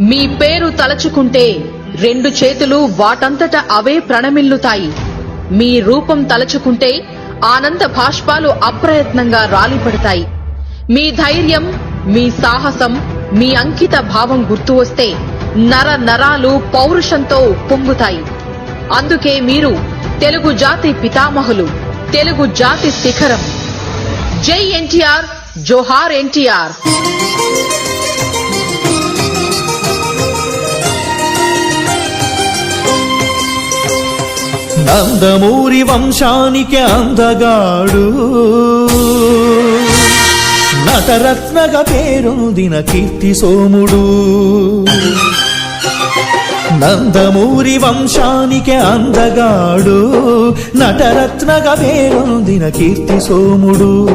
మీ పేరు తలచుకుంటే రెండు చేతులు వాటంతట అవే ప్రణమిల్లుతాయి. మీ రూపం తలచుకుంటే ఆనంద భాష్పాలు అప్రయత్నంగా రాలిపడతాయి. మీ ధైర్యం మీ సాహసం మీ అంకిత భావం గుర్తు వస్తే నర నరాలు పౌరుషంతో పొంగుతాయి. అందుకే మీరు తెలుగు జాతి పితామహులు తెలుగు జాతి శిఖరం. జై ఎన్టీఆర్ జోహార్ ఎన్టీఆర్. నందమూరి వంశానికి అందగాడు. నటరత్నగా పేరొందిన కీర్తి సోముడు. నందమూరి వంశానికి అందగాడు నటరత్నగా పేరొందిన కీర్తి సోముడు.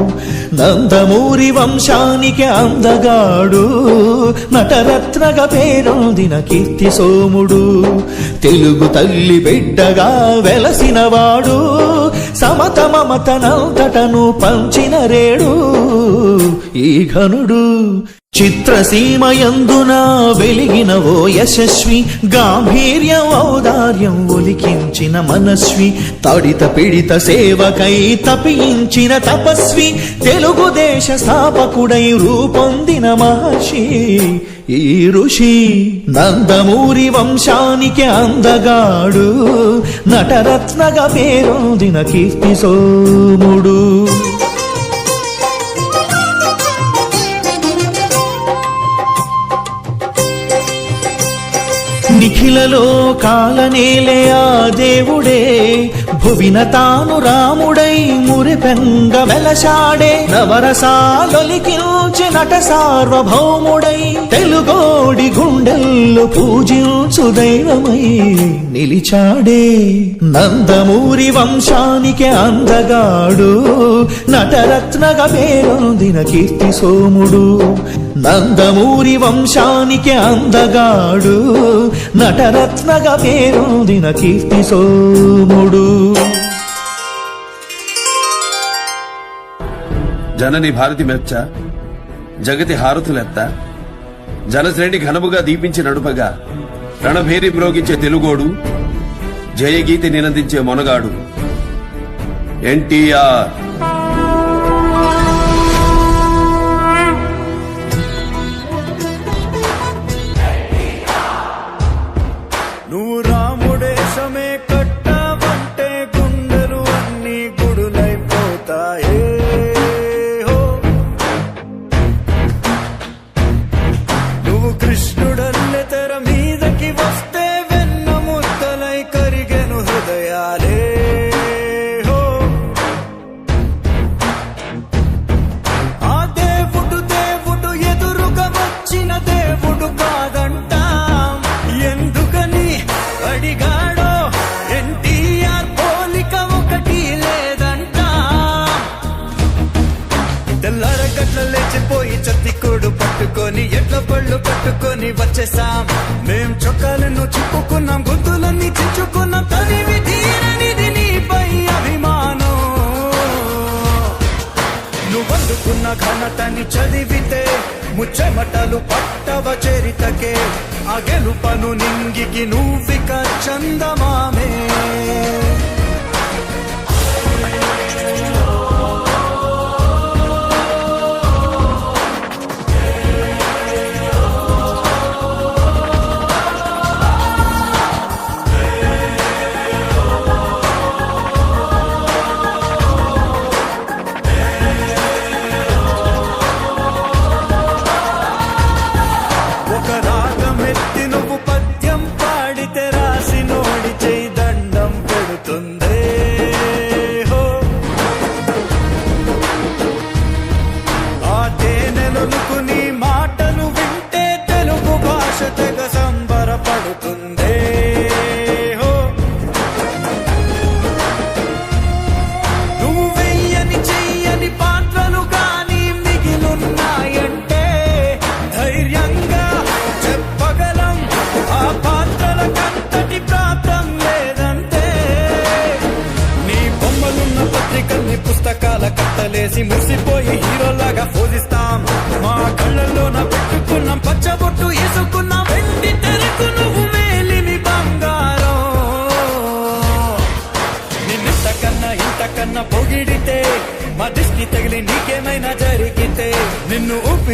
నందమూరి వంశానికి అందగాడు నటరత్నగా పేరొందిన కీర్తి సోముడు. తెలుగు తల్లి బిడ్డగా వెలసినవాడు సమత మమతనంతటను పంచిన రేడు. ఈ ఘనుడు. చిత్రసీమయందున వెలిగిన ఓ యశస్వి గాంభీర్యం ఔదార్యం ఒలికించిన మనస్వి తడిత పిడిత సేవకై తపించిన తపస్వి తెలుగుదేశ స్థాపకుడై రూపొందిన మహర్షి. ఈ ఋషి నందమూరి వంశానికి అందగాడు నటరత్నగా పేరొందిన కీర్తి సోముడు. కాలనేలే ఆ దేవుడే. భువిన తాను రాముడై మురిపెంగ వెలసాడే నవరసాలొలికించి నట సార్వభౌముడై. తెలుగోడి గుండెల్లో పూజించు దైవమై నిలిచాడే. నందమూరి వంశానికి అందగాడు. నటరత్నగా పేరొందిన కీర్తి సోముడు. నందమూరి వంశానికి అందగాడు. నటరత్న నటరత్నగా పేరొందిన కీర్తి సోముడు. జనని భారతి మెచ్చ జగతి హారతులెత్త జనశ్రేణి ఘనముగా దీపించి నడుపగా రణభేరి మ్రోగించే తెలుగోడు జయగీతి నినందించే మొనగాడు. ఎన్టీఆర్ పట్టుకొని వచ్చేసాం మేం చొక్కాలను చిప్పుకున్నాం గుంతులన్నీ చించుకున్నాం తనివి తీరనిది నీపై అభిమానం. నువ్వందుకున్న ఘనతని చదివితే ముచ్చెమటలు పట్టవ చరితకే. ఆ గెలుపను నింగికి నువ్విక చందమామే.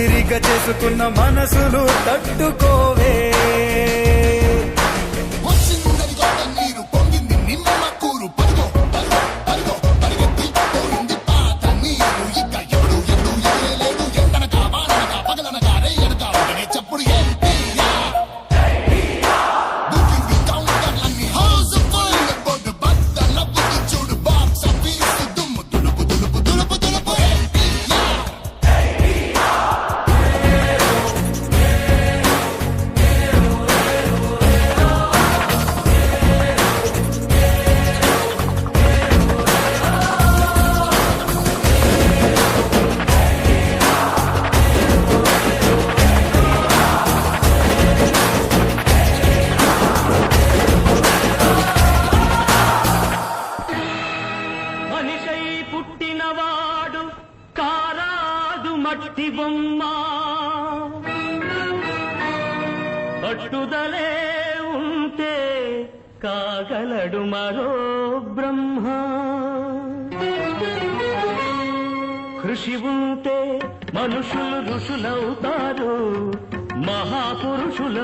విరిగ చేసుకున్న మనసులు తట్టుకోవే.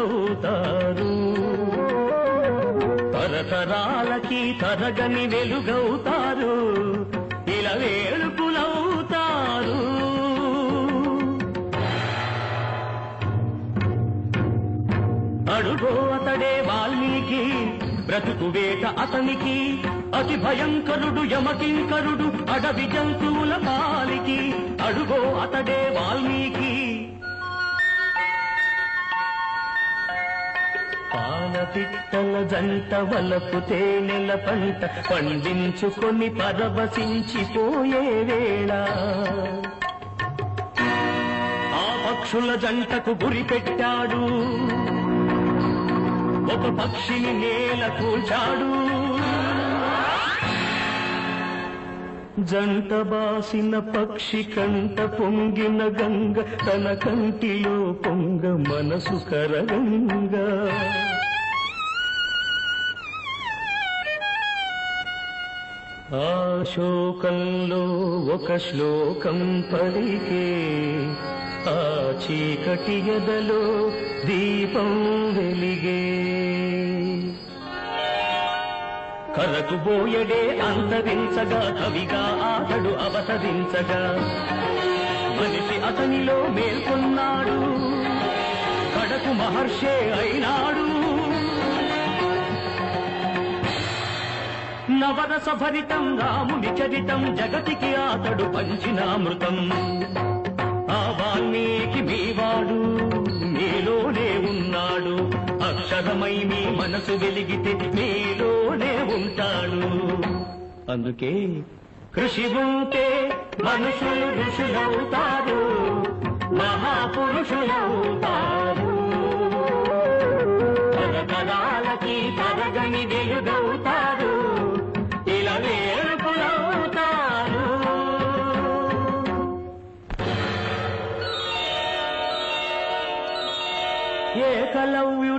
వెలుగవుతారు తరతరాలకి తరగని వెలుగవుతారు. ఇలా వేడుకులవుతారు అడుగో అతడే వాల్మీకి బ్రతుకు వేట అతనికి అతి భయంకరుడు యమకింకరుడు అడవి జంతువుల పాలికి. అడుగో అతడే వాల్మీకి పాలపిట్టల జంట వలపు తేనెల పంట పండించుకొని పరవశించిపోయే వేళ. ఆ పక్షుల జంటకు గురి పెట్టాడు. ఒక పక్షిని నేల కూల్చాడు. జంట బాసిన పక్షి కంట పొంగిన గంగ తన కంటిలో పొంగ మనసు కరగంగ. ఆ శోకంలో ఒక శ్లోకం పలికే ఆ చీకటి ఎదలో దీపం వెలిగే కరకు బోయడే అంతరించగా కవిగా ఆతడు అవతరించగా. మనిషి అతనిలో మేల్కొన్నాడు కడకు మహర్షే అయినాడు. నవరస భరితం రాముని చరితం జగతికి ఆతడు పంచినామృతం ఆ వాల్మీకి మీవాడు. అక్షరమై మీ మనసు వెలిగితే మీలోనే ఉంటాడు. అందుకే కృషి ఉంటే మనుషులు ఋషులవుతారు మహాపురుషులవుతారు.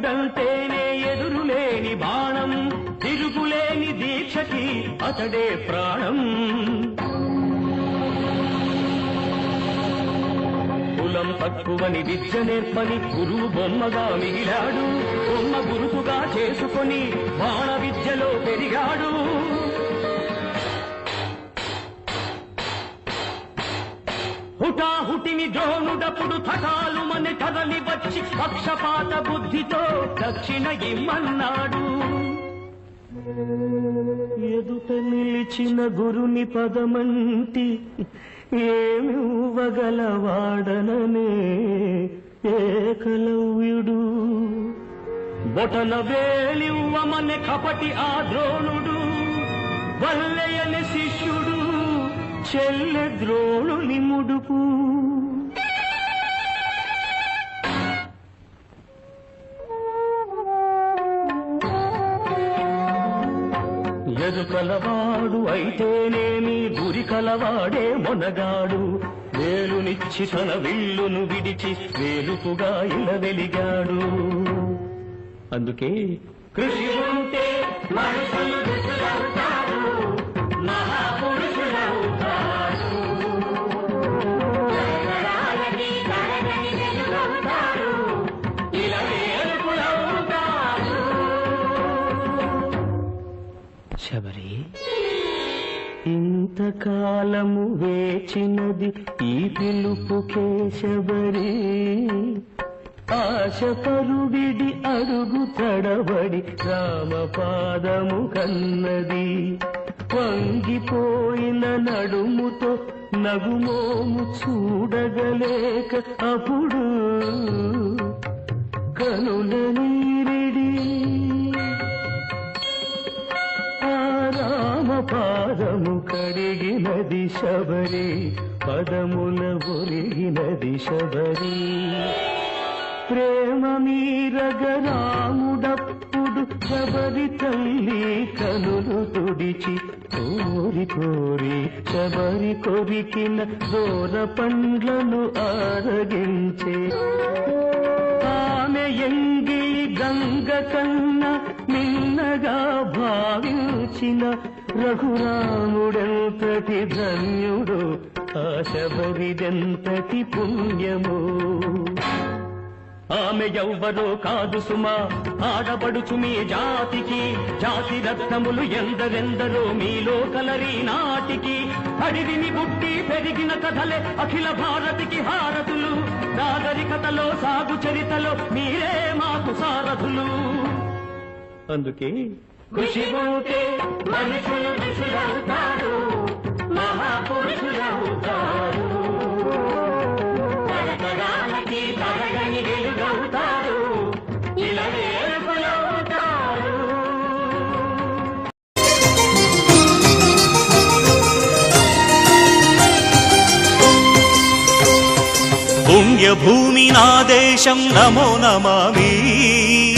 ఏకలవ్యుడంటేనే ఎదురులేని బాణం తిరుగులేని దీక్షకి అతడే ప్రాణం. కులం తక్కువని విద్య నేర్పని గురువు బొమ్మగా మిగిలాడు బొమ్మ గురుతుగా చేసుకొని బాణ విద్యలో పెరిగాడు. హుటాహుటిని ద్రోణుడప్పుడు తటాలు మన తరలి వచ్చి పక్షపాత బుద్ధితో దక్షిణ ఇమ్మన్నాడు. ఎదుట నిలిచిన గురుని పదమంటి ఏమివ్వగలవాడననే ఏకలవ్యుడు. బొటన వేలివ్వమనే కపటి ఆ ద్రోణుడు వల్లయని శిష్యుడు చెల్లె ద్రోణుని ముడుపు ఎదుకలవాడు అయితేనేమి గురి కలవాడే మొనగాడు. వేలునిచ్చి తన విల్లును విడిచి వేలుపుగా ఇలా వెలిగాడు. అందుకే కృషి ఉంటే మనుషులు మహా కాలము వేచినది ఈ పిలుపు శబరి ఆశ పరుడిడి అడుగు తడబడి రామపాదము కన్నది. వంగిపోయిన నడుముతో నగుమోము చూడగలేక అప్పుడు కనుల నీరిడి పాదము కడిగినది శబరి పదముల ఒరిగినది శబరి. ప్రేమ మీరగరాముడప్పుడు శబరి తల్లి కనులు తుడిచి కోరి కోరి శబరి కొరికిన దూర పండ్లను ఆరగించే. ఆమె ఎంగి గంగ కన్న నిన్నగా భావించిన రఘురాముడెంతటి ధన్యుడు ఆశబరిదెంతటి పుణ్యము. ఆమె ఎవ్వరో కాదు సుమా ఆడబడుచు మీ జాతికి జాతి రత్నములు ఎందరెందరో మీలో కలరి నాటికి. అడివిని పుట్టి పెరిగిన కథలే అఖిల భారతికి హారతులు. నాగరికతలో సాగు చరితలో మీరే మాకు సారథులు. అందుకే కృషి ఉంటే మనుషులు ఋషులవుతారు మహాపురుషులవుతారు. తరతరాలకి తరగని వెలుగవుతారు ఇలా పుణ్యభూమి నా దేశం నమో నమామి.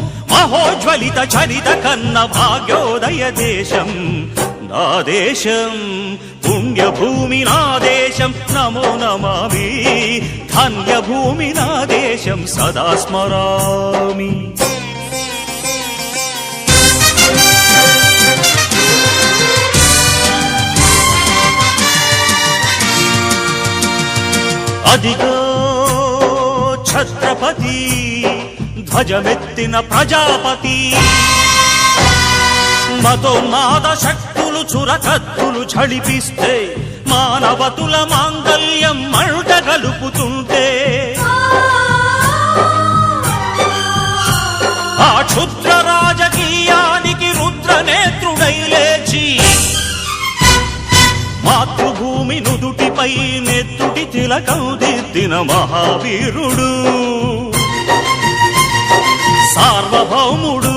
మహోజ్వలిత చరిత కన్న భాగ్యోదయ దేశం. నా దేశం పుణ్యభూమి నా దేశం నమో నమామి. ధన్యభూమి నా దేశం సదా స్మరామి. అదిగో ధ్వజమెత్తిన ప్రజాపతి. మతోన్మాద శక్తులు చురకత్తులు ఝళిపిస్తే మానవతుల మాంగల్యం మంట కలుపుతుంటే. ఆ క్షుద్ర రాజకీయానికి రుద్ర నేత్రుడై లేచి మాతృభూమి నుదుటిపై నెత్తుటి తిలకం దిద్దిన మహావీరుడు. సార్వభౌముడు.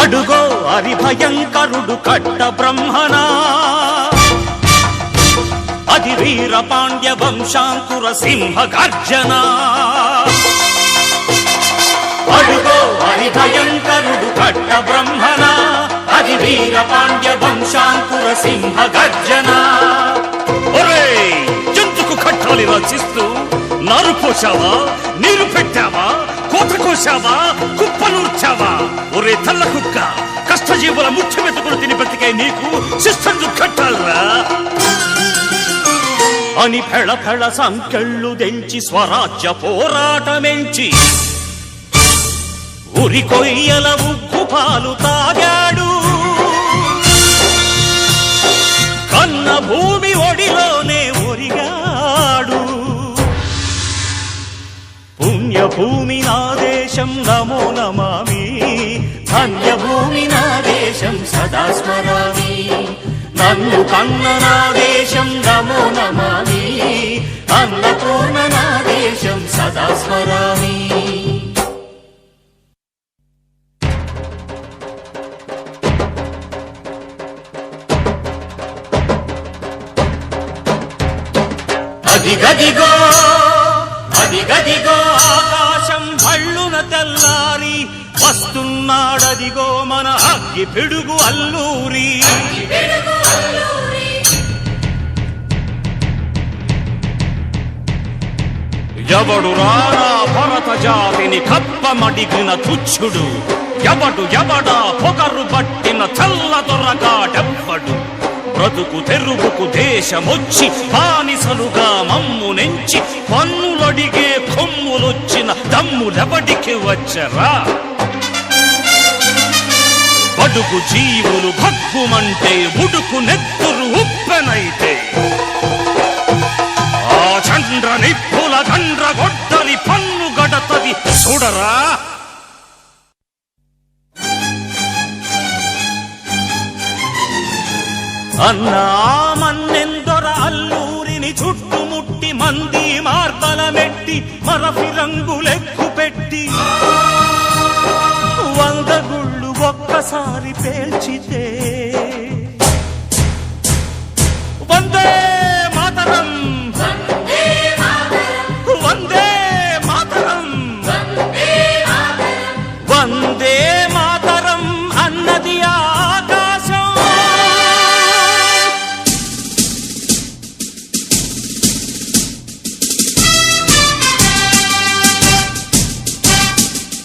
అడుగో హరిభయంకరుడు కట్ట బ్రహ్మనా. అది వీర పాండ్య వంశాంకుర సింహ గర్జన. అడుగో హరిభయంకరుడు కట్ట బ్రహ్మణ అది వీర పాండ్య వంశాంకుర సింహ గర్జన. ఒరే జంతుకు కట్టాలి రచిస్తూ నారు పోసావా నీరు పెట్టావా? కోత కోసావా కుప్పనూర్చావా ఒరే తల్ల కుక్క కష్టజీవుల ముఖ్య వెతుకులు తిని బ్రతికే నీకు శిస్తందు కట్టాలరా. అని ఫెళ ఫెళ సంకెళ్ళు దెంచి స్వరాజ్య పోరాటమెంచి ఉరి కొయ్యల ఉగ్గు పాలు తాగాడు. కన్న భూమి ఒడిలోనే ఒరిగాడు. పుణ్యభూమి నా దేశం నమో నమామి. ధన్యభూమి నా దేశం సదా స్మరామి. నన్ను కన్న నా దేశం నమో నమామి. అన్నపూర్ణ నా దేశం సదా స్మరామి. గదిగో ఆకాశం భళ్ళున తెల్లారి వస్తున్నాడదిగో మన అగ్గి పిడుగు అల్లూరి. ఎవడు రారా భరత జాతిని కప్పమడిగిన తుచ్చుడు? ఎవడు ఎవడా పొగరు పట్టిన చల్ల దొరగాడెవ్వడు బ్రతుకు తెరువుకు దేశమొచ్చి బానిసలుగా మమ్ము నెంచి పన్నులడిగే కొమ్ములొచ్చిన దమ్ములెవడికి వచ్చరా? బడుగు జీవులు భగ్గుమంటే ఉడుకు నెత్తురు ఉప్పెనైతే. ఆ చండ్ర నిప్పుల గండ్ర గొడ్డలి పన్ను గడతది చూడరా? అన్నామన్నెందొర అల్లూరిని చుట్టుముట్టి మంది మార్తల మెట్టి మరఫి రంగులెక్కు పెట్టి వంద గుళ్ళు ఒక్కసారి పేల్చితే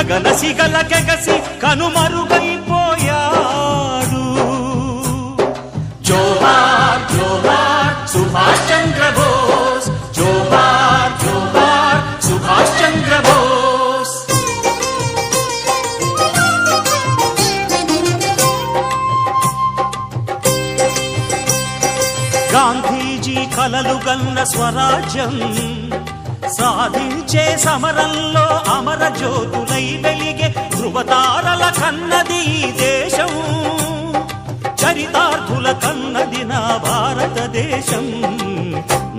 గగన సిగల గెగసి కనుమరుగైపోయాడు. జోహార్ జోహార్ సుభాష్ చంద్ర బోస్. జోహార్ జోహార్ సుభాష్ చంద్ర బోస్. గాంధీజీ కలలు గన్న స్వరాజ్యం సాధించే సమరంలో అమర జ్యోతులై వెలిగే ధృవతారల కన్నది ఈ దేశం. చరితార్థుల కన్నది నా భారతదేశం.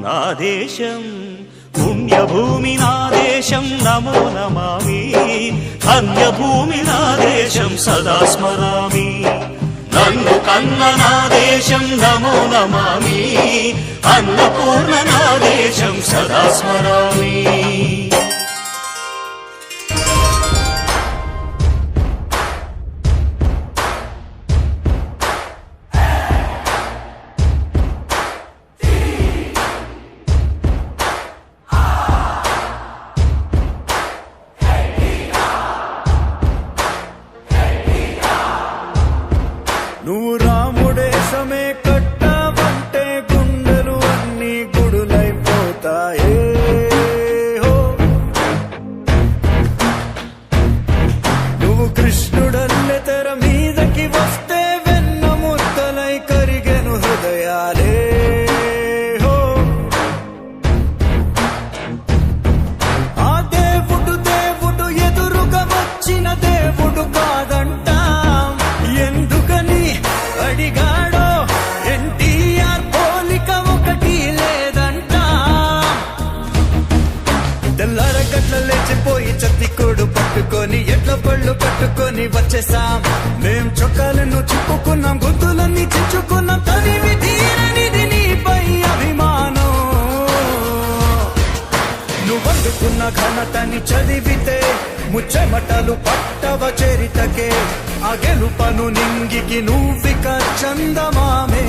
నా దేశం పుణ్యభూమి నా దేశం. నమో నమామి ధన్యభూమి నా దేశం. సదా స్మరామి. కన్న నా దేశం నమో నమామి. అన్నపూర్ణ నా దేశం సదా స్మరామి. ఘనతని చదివితే ముచ్చెమటలు పట్టవ చరితకే. ఆ గెలుపను నింగికి నువ్విక చందమామే.